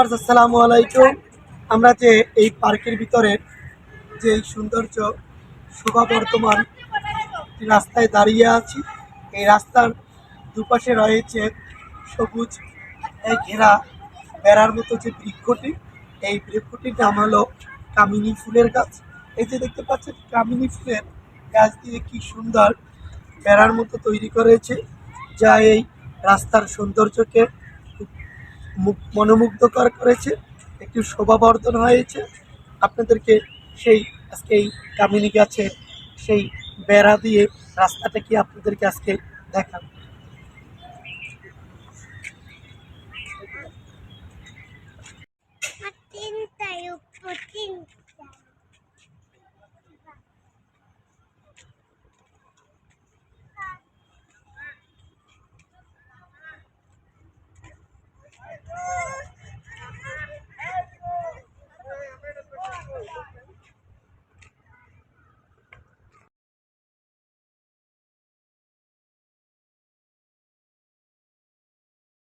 আসসালামু আলাইকুম। আমরা যে এই পার্কের ভিতরে যে সৌন্দর্য শোভা বর্তমান রাস্তায় দাঁড়িয়ে আছি, এই রাস্তার দুপাশে রয়েছে সবুজ এই ঘেরা বেড়ার মতো যে বৃক্ষটি। এই বৃক্ষটির নাম হলো কামিনী ফুলের গাছ। এই যে দেখতে পাচ্ছেন, কামিনী ফুলের গাছ দিয়ে কি সুন্দর বেড়ার মতো তৈরি করেছে, যা এই রাস্তার সৌন্দর্যকে মুক- মনোমুগ্ধকর করেছে, একটি শোভাবর্ধন হয়েছে। আপনাদেরকে সেই আজকে এই কামিনী গাছের সেই বেড়া দিয়ে রাস্তাটা কি আপনাদেরকে আজকে দেখান